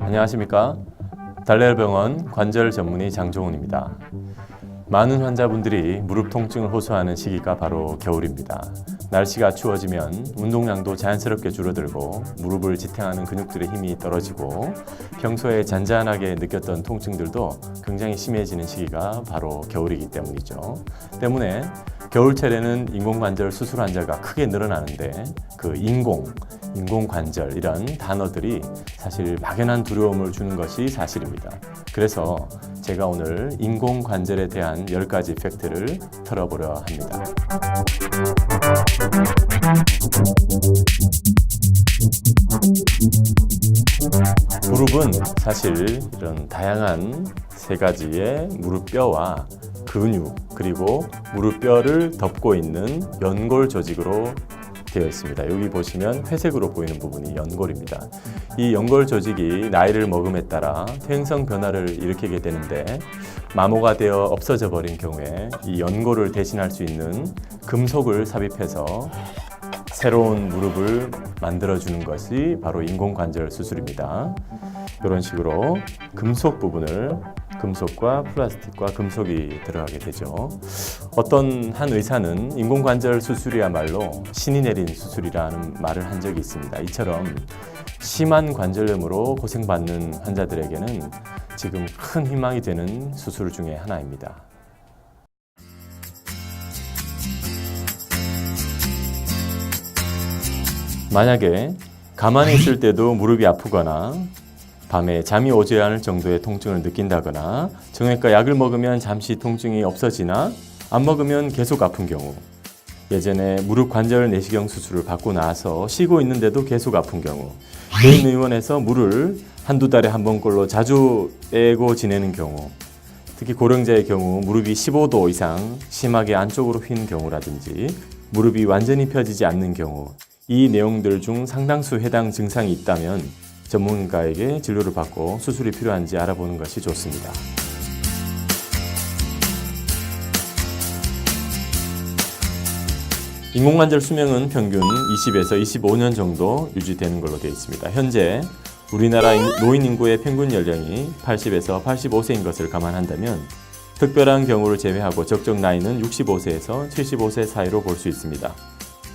안녕하십니까. 달래병원 관절 전문의 장종훈입니다. 많은 환자분들이 무릎 통증을 호소하는 시기가 바로 겨울입니다. 날씨가 추워지면 운동량도 자연스럽게 줄어들고 무릎을 지탱하는 근육들의 힘이 떨어지고 평소에 잔잔하게 느꼈던 통증들도 굉장히 심해지는 시기가 바로 겨울이기 때문이죠. 때문에 겨울철에는 인공관절 수술 환자가 크게 늘어나는데 그 인공, 인공관절 이런 단어들이 사실 막연한 두려움을 주는 것이 사실입니다. 그래서 제가 오늘 인공관절에 대한 10가지 팩트를 털어보려 합니다. 무릎은 사실 이런 다양한 세 가지의 무릎뼈와 근육 그리고 무릎뼈를 덮고 있는 연골 조직으로 되어 있습니다. 여기 보시면 회색으로 보이는 부분이 연골입니다. 이 연골 조직이 나이를 먹음에 따라 퇴행성 변화를 일으키게 되는데 마모가 되어 없어져 버린 경우에 이 연골을 대신할 수 있는 금속을 삽입해서 새로운 무릎을 만들어주는 것이 바로 인공관절 수술입니다. 이런 식으로 금속 부분을 금속과 플라스틱과 금속이 들어가게 되죠. 어떤 한 의사는 인공관절 수술이야말로 신이 내린 수술이라는 말을 한 적이 있습니다. 이처럼 심한 관절염으로 고생받는 환자들에게는 지금 큰 희망이 되는 수술 중에 하나입니다. 만약에 가만히 있을 때도 무릎이 아프거나 밤에 잠이 오지 않을 정도의 통증을 느낀다거나 정형외과 약을 먹으면 잠시 통증이 없어지나 안 먹으면 계속 아픈 경우 예전에 무릎 관절 내시경 수술을 받고 나서 쉬고 있는데도 계속 아픈 경우 개인 의원에서 물을 한두 달에 한 번꼴로 자주 빼고 지내는 경우 특히 고령자의 경우 무릎이 15도 이상 심하게 안쪽으로 휜 경우라든지 무릎이 완전히 펴지지 않는 경우 이 내용들 중 상당수 해당 증상이 있다면 전문가에게 진료를 받고 수술이 필요한지 알아보는 것이 좋습니다. 인공관절 수명은 평균 20에서 25년 정도 유지되는 걸로 되어 있습니다. 현재 우리나라 인- 노인 인구의 평균 연령이 80에서 85세인 것을 감안한다면 특별한 경우를 제외하고 적정 나이는 65세에서 75세 사이로 볼 수 있습니다.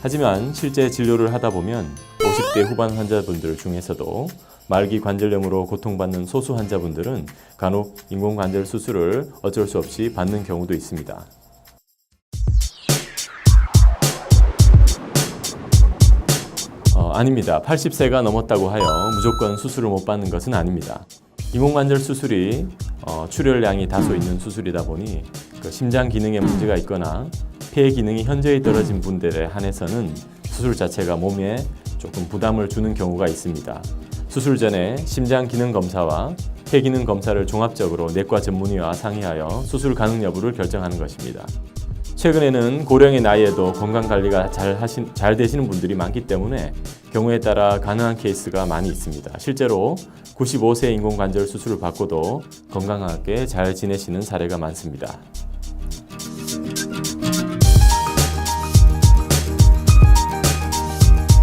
하지만 실제 진료를 하다 보면 50대 후반 환자분들 중에서도 말기 관절염으로 고통받는 소수 환자분들은 간혹 인공관절 수술을 어쩔 수 없이 받는 경우도 있습니다. 어, 아닙니다. 80세가 넘었다고 하여 무조건 수술을 못 받는 것은 아닙니다. 인공관절 수술이 어, 출혈량이 다소 있는 수술이다 보니 그 심장 기능에 문제가 있거나 폐 기능이 현저히 떨어진 분들에 한해서는 수술 자체가 몸에 조금 부담을 주는 경우가 있습니다. 수술 전에 심장 기능 검사와 폐 기능 검사를 종합적으로 내과 전문의와 상의하여 수술 가능 여부를 결정하는 것입니다. 최근에는 고령의 나이에도 건강 관리가 잘 하신 잘 되시는 분들이 많기 때문에 경우에 따라 가능한 케이스가 많이 있습니다. 실제로 95세 인공관절 수술을 받고도 건강하게 잘 지내시는 사례가 많습니다.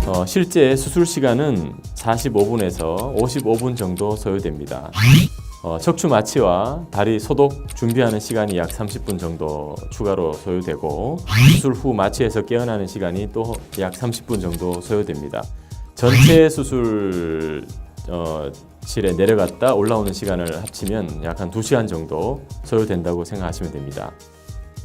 어, 실제 수술 시간은 45분에서 55분 정도 소요됩니다. 어, 척추 마취와 다리 소독 준비하는 시간이 약 30분 정도 추가로 소요되고 수술 후 마취해서 깨어나는 시간이 또 약 30분 정도 소요됩니다. 전체 수술 어, 실에 내려갔다 올라오는 시간을 합치면 약 한 2시간 정도 소요된다고 생각하시면 됩니다.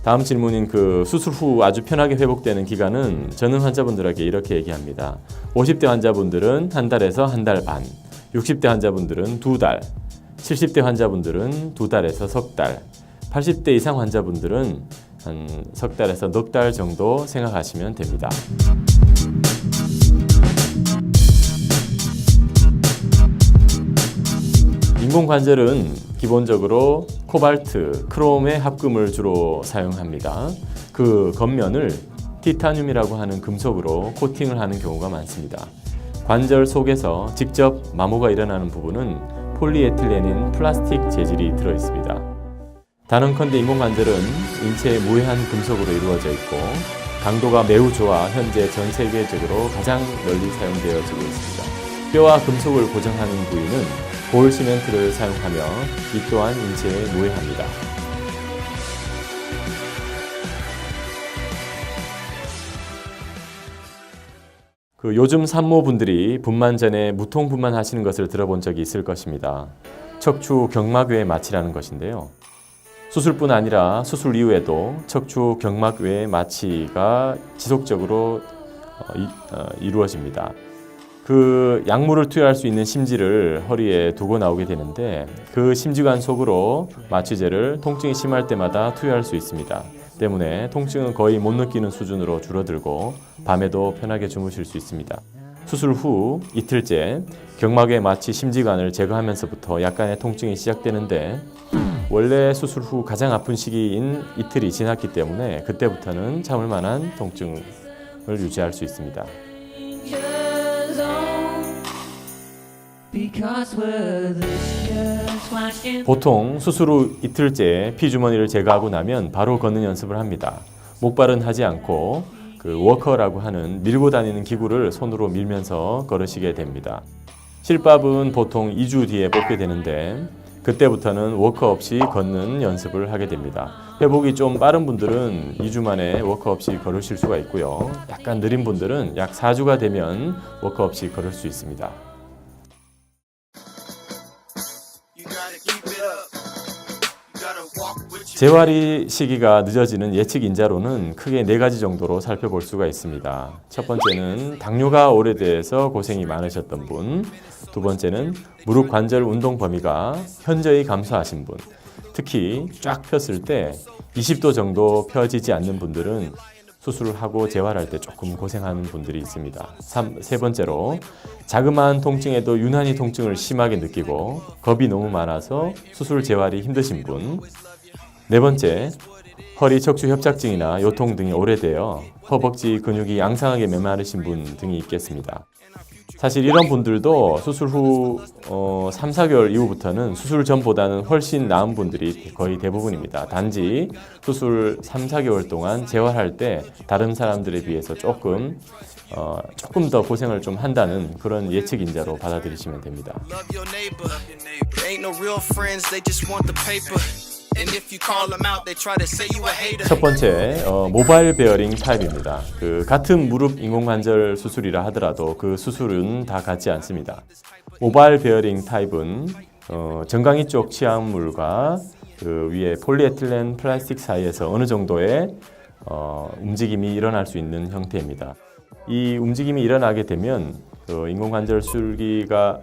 다음 질문인 그 수술 후 아주 편하게 회복되는 기간은 저는 환자분들에게 이렇게 얘기합니다. 50대 환자분들은 한 달에서 한 달 반, 60대 환자분들은 두 달, 70대 환자분들은 두 달에서 석 달, 80대 이상 환자분들은 한 석 달에서 넉 달 정도 생각하시면 됩니다. 인공관절은 기본적으로 코발트, 크롬의 합금을 주로 사용합니다. 그 겉면을 티타늄이라고 하는 금속으로 코팅을 하는 경우가 많습니다. 관절 속에서 직접 마모가 일어나는 부분은 폴리에틸렌인 플라스틱 재질이 들어 있습니다. 단언컨대 인공관절은 인체에 무해한 금속으로 이루어져 있고 강도가 매우 좋아 현재 전 세계적으로 가장 널리 사용되어지고 있습니다. 뼈와 금속을 고정하는 부위는 볼 시멘트를 사용하며 이 또한 인체에 무해합니다. 그 요즘 산모분들이 분만 전에 무통 분만 하시는 것을 들어본 적이 있을 것입니다. 척추 경막외 마취라는 것인데요. 수술뿐 아니라 수술 이후에도 척추 경막외 마취가 지속적으로 어, 이, 어, 이루어집니다. 그 약물을 투여할 수 있는 심지를 허리에 두고 나오게 되는데 그 심지관 속으로 마취제를 통증이 심할 때마다 투여할 수 있습니다. 때문에 통증은 거의 못 느끼는 수준으로 줄어들고 밤에도 편하게 주무실 수 있습니다. 수술 후 이틀째 경막외 마취 심지관을 제거하면서부터 약간의 통증이 시작되는데 원래 수술 후 가장 아픈 시기인 이틀이 지났기 때문에 그때부터는 참을 만한 통증을 유지할 수 있습니다. 보통 수술 후 이틀째 피주머니를 제거하고 나면 바로 걷는 연습을 합니다. 목발은 하지 않고 그 워커라고 하는 밀고 다니는 기구를 손으로 밀면서 걸으시게 됩니다. 실밥은 보통 2주 뒤에 뽑게 되는데 그때부터는 워커 없이 걷는 연습을 하게 됩니다. 회복이 좀 빠른 분들은 2주 만에 워커 없이 걸으실 수가 있고요. 약간 느린 분들은 약 4주가 되면 워커 없이 걸을 수 있습니다. 재활이 시기가 늦어지는 예측 인자로는 크게 네 가지 정도로 살펴볼 수가 있습니다. 첫 번째는 당뇨가 오래돼서 고생이 많으셨던 분, 두 번째는 무릎 관절 운동 범위가 현저히 감소하신 분, 특히 쫙 폈을 때 20도 정도 펴지지 않는 분들은 수술을 하고 재활할 때 조금 고생하는 분들이 있습니다. 삼, 세 번째로 자그마한 통증에도 유난히 통증을 심하게 느끼고 겁이 너무 많아서 수술 재활이 힘드신 분. 네 번째, 허리 척추 협착증이나 요통 등이 오래되어 허벅지 근육이 양상하게 메마르신 분 등이 있겠습니다. 사실 이런 분들도 수술 후 어, 3, 4개월 이후부터는 수술 전보다는 훨씬 나은 분들이 거의 대부분입니다. 단지 수술 3, 4개월 동안 재활할 때 다른 사람들에 비해서 조금 어, 조금 더 고생을 좀 한다는 그런 예측 인자로 받아들이시면 됩니다. 첫 번째 어, 모바일 베어링 타입입니다. 그 같은 무릎 인공관절 수술이라 하더라도 그 수술은 다 같지 않습니다. 모바일 베어링 타입은 어, 정강이 쪽 치아물과 그 위에 폴리에틸렌 플라스틱 사이에서 어느 정도의 어, 움직임이 일어날 수 있는 형태입니다. 이 움직임이 일어나게 되면 그 인공관절 술기가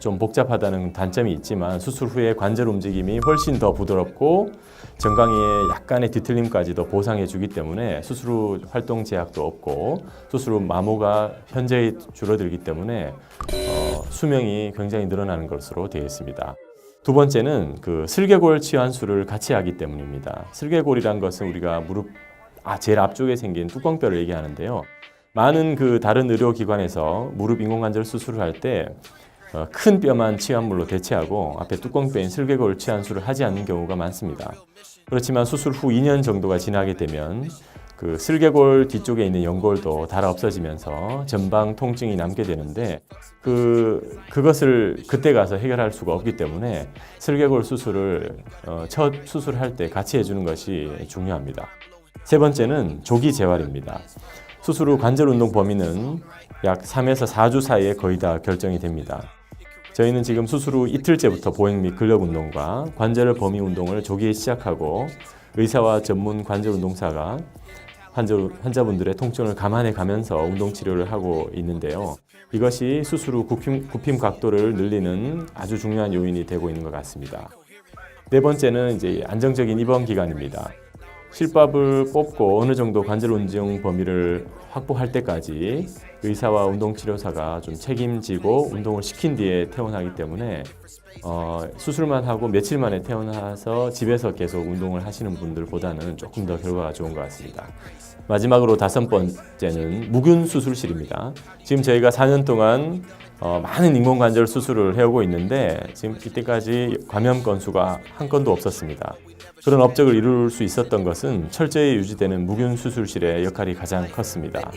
좀 복잡하다는 단점이 있지만 수술 후에 관절 움직임이 훨씬 더 부드럽고 정강이의 약간의 뒤틀림까지도 보상해 주기 때문에 수술 후 활동 제약도 없고 수술 후 마모가 현저히 줄어들기 때문에 어, 수명이 굉장히 늘어나는 것으로 되어 있습니다. 두 번째는 그 슬개골 치환술을 같이 하기 때문입니다. 슬개골이란 것은 우리가 무릎 아 제일 앞쪽에 생긴 뚜껑뼈를 얘기하는데요. 많은 그 다른 의료기관에서 무릎 인공관절 수술을 할때 어, 큰 뼈만 치환물로 대체하고 앞에 뚜껑뼈인 슬개골 치환술을 하지 않는 경우가 많습니다. 그렇지만 수술 후 2년 정도가 지나게 되면 그 슬개골 뒤쪽에 있는 연골도 닳아 없어지면서 전방 통증이 남게 되는데 그 그것을 그때 가서 해결할 수가 없기 때문에 슬개골 수술을 어, 첫 수술할 때 같이 해주는 것이 중요합니다. 세 번째는 조기 재활입니다. 수술 후 관절 운동 범위는 약 3에서 4주 사이에 거의 다 결정이 됩니다. 저희는 지금 수술 후 이틀째부터 보행 및 근력 운동과 관절 범위 운동을 조기에 시작하고 의사와 전문 관절 운동사가 환자, 환자 분들의 통증을 감안해 가면서 운동 치료를 하고 있는데요. 이것이 수술 후 굽힘, 굽힘 각도를 늘리는 아주 중요한 요인이 되고 있는 것 같습니다. 네 번째는 이제 안정적인 입원 기간입니다. 실밥을 뽑고 어느 정도 관절 운동 범위를 확보할 때까지 의사와 운동치료사가 좀 책임지고 운동을 시킨 뒤에 퇴원하기 때문에 어, 수술만 하고 며칠 만에 퇴원해서 집에서 계속 운동을 하시는 분들보다는 조금 더 결과가 좋은 것 같습니다. 마지막으로 다섯 번째는 무균 수술실입니다. 지금 저희가 4년 동안 어, 많은 인공관절 수술을 해오고 있는데 지금 이때까지 감염 건수가 한 건도 없었습니다. 그런 업적을 이룰 수 있었던 것은 철저히 유지되는 무균 수술실의 역할이 가장 컸습니다.